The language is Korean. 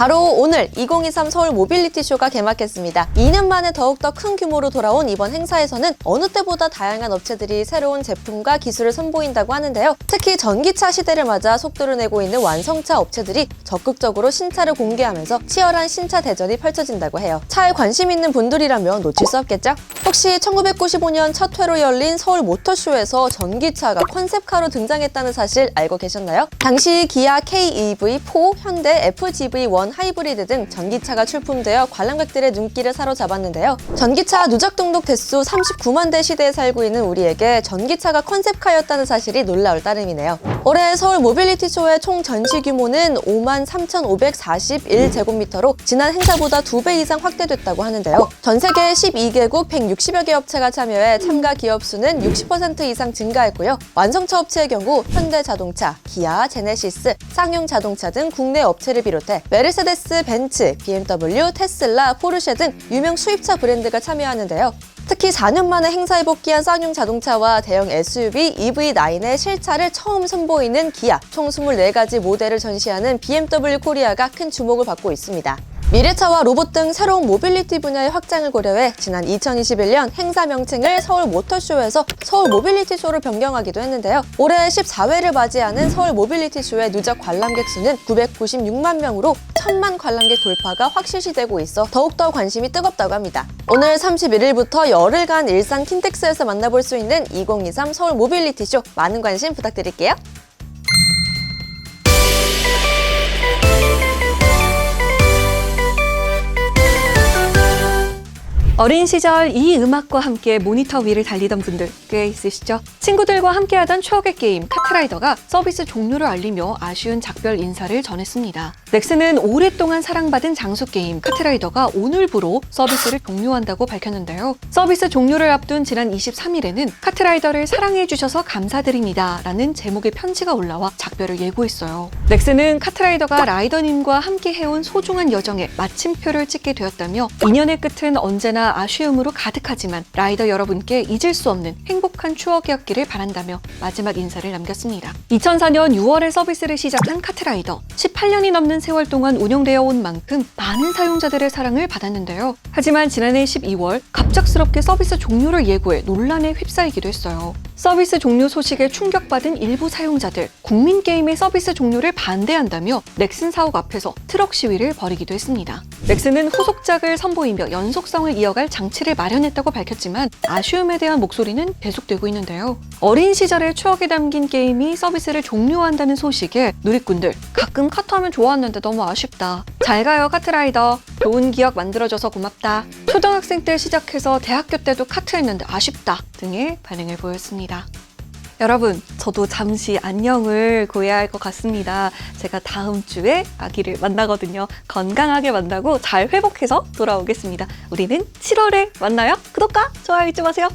바로 오늘 2023 서울 모빌리티 쇼가 개막했습니다. 2년 만에 더욱더 큰 규모로 돌아온 이번 행사에서는 어느 때보다 다양한 업체들이 새로운 제품과 기술을 선보인다고 하는데요. 특히 전기차 시대를 맞아 속도를 내고 있는 완성차 업체들이 적극적으로 신차를 공개하면서 치열한 신차 대전이 펼쳐진다고 해요. 차에 관심 있는 분들이라면 놓칠 수 없겠죠? 혹시 1995년 첫 회로 열린 서울 모터쇼에서 전기차가 컨셉카로 등장했다는 사실 알고 계셨나요? 당시 기아 KEV4, 현대 FGV1 하이브리드 등 전기차가 출품되어 관람객들의 눈길을 사로잡았는데요. 전기차 누적 등록 대수 39만 대 시대에 살고 있는 우리에게 전기차가 컨셉카였다는 사실이 놀라울 따름이네요. 올해 서울 모빌리티 쇼의 총 전시 규모는 5만 3,541제곱미터로 지난 행사보다 2배 이상 확대됐다고 하는데요. 전 세계 12개국 160여 개 업체가 참여해 참가 기업 수는 60% 이상 증가했고요. 완성차 업체의 경우 현대자동차, 기아, 제네시스, 쌍용 자동차 등 국내 업체를 비롯해 메르세데스, 벤츠, BMW, 테슬라, 포르쉐 등 유명 수입차 브랜드가 참여하는데요. 특히 4년 만에 행사에 복귀한 쌍용 자동차와 대형 SUV EV9의 실차를 처음 선보이는 기아, 총 24가지 모델을 전시하는 BMW 코리아가 큰 주목을 받고 있습니다. 미래차와 로봇 등 새로운 모빌리티 분야의 확장을 고려해 지난 2021년 행사 명칭을 서울 모터쇼에서 서울 모빌리티 쇼로 변경하기도 했는데요. 올해 14회를 맞이하는 서울 모빌리티 쇼의 누적 관람객 수는 996만 명으로 1000만 관람객 돌파가 확실시되고 있어 더욱더 관심이 뜨겁다고 합니다. 오늘 31일부터 열흘간 일산 킨텍스에서 만나볼 수 있는 2023 서울 모빌리티 쇼 많은 관심 부탁드릴게요. 어린 시절 이 음악과 함께 모니터 위를 달리던 분들 꽤 있으시죠? 친구들과 함께하던 추억의 게임 카트라이더가 서비스 종료를 알리며 아쉬운 작별 인사를 전했습니다. 넥슨은 오랫동안 사랑받은 장수 게임 카트라이더가 오늘부로 서비스를 종료한다고 밝혔는데요. 서비스 종료를 앞둔 지난 23일에는 카트라이더를 사랑해주셔서 감사드립니다. 라는 제목의 편지가 올라와 작별을 예고했어요. 넥슨은 카트라이더가 라이더님과 함께 해온 소중한 여정에 마침표를 찍게 되었다며 인연의 끝은 언제나 아쉬움으로 가득하지만 라이더 여러분께 잊을 수 없는 행복한 추억이었기를 바란다며 마지막 인사를 남겼습니다. 2004년 6월에 서비스를 시작한 카트라이더. 18년이 넘는 세월 동안 운영되어 온 만큼 많은 사용자들의 사랑을 받았는데요. 하지만 지난해 12월 갑작스럽게 서비스 종료를 예고해 논란에 휩싸이기도 했어요. 서비스 종료 소식에 충격받은 일부 사용자들, 국민 게임의 서비스 종료를 반대한다며 넥슨 사옥 앞에서 트럭 시위를 벌이기도 했습니다. 넥슨은 후속작을 선보이며 연속성을 이어갈 장치를 마련했다고 밝혔지만 아쉬움에 대한 목소리는 계속되고 있는데요. 어린 시절의 추억이 담긴 게임이 서비스를 종료한다는 소식에 누리꾼들 가끔 카트하면 좋았는데 너무 아쉽다. 잘 가요 카트라이더. 좋은 기억 만들어줘서 고맙다. 초등학생 때 시작해서 대학교 때도 카트했는데 아쉽다 등의 반응을 보였습니다. 여러분, 저도 잠시 안녕을 고해야 할 것 같습니다. 제가 다음 주에 아기를 만나거든요. 건강하게 만나고 잘 회복해서 돌아오겠습니다. 우리는 7월에 만나요. 구독과 좋아요 잊지 마세요.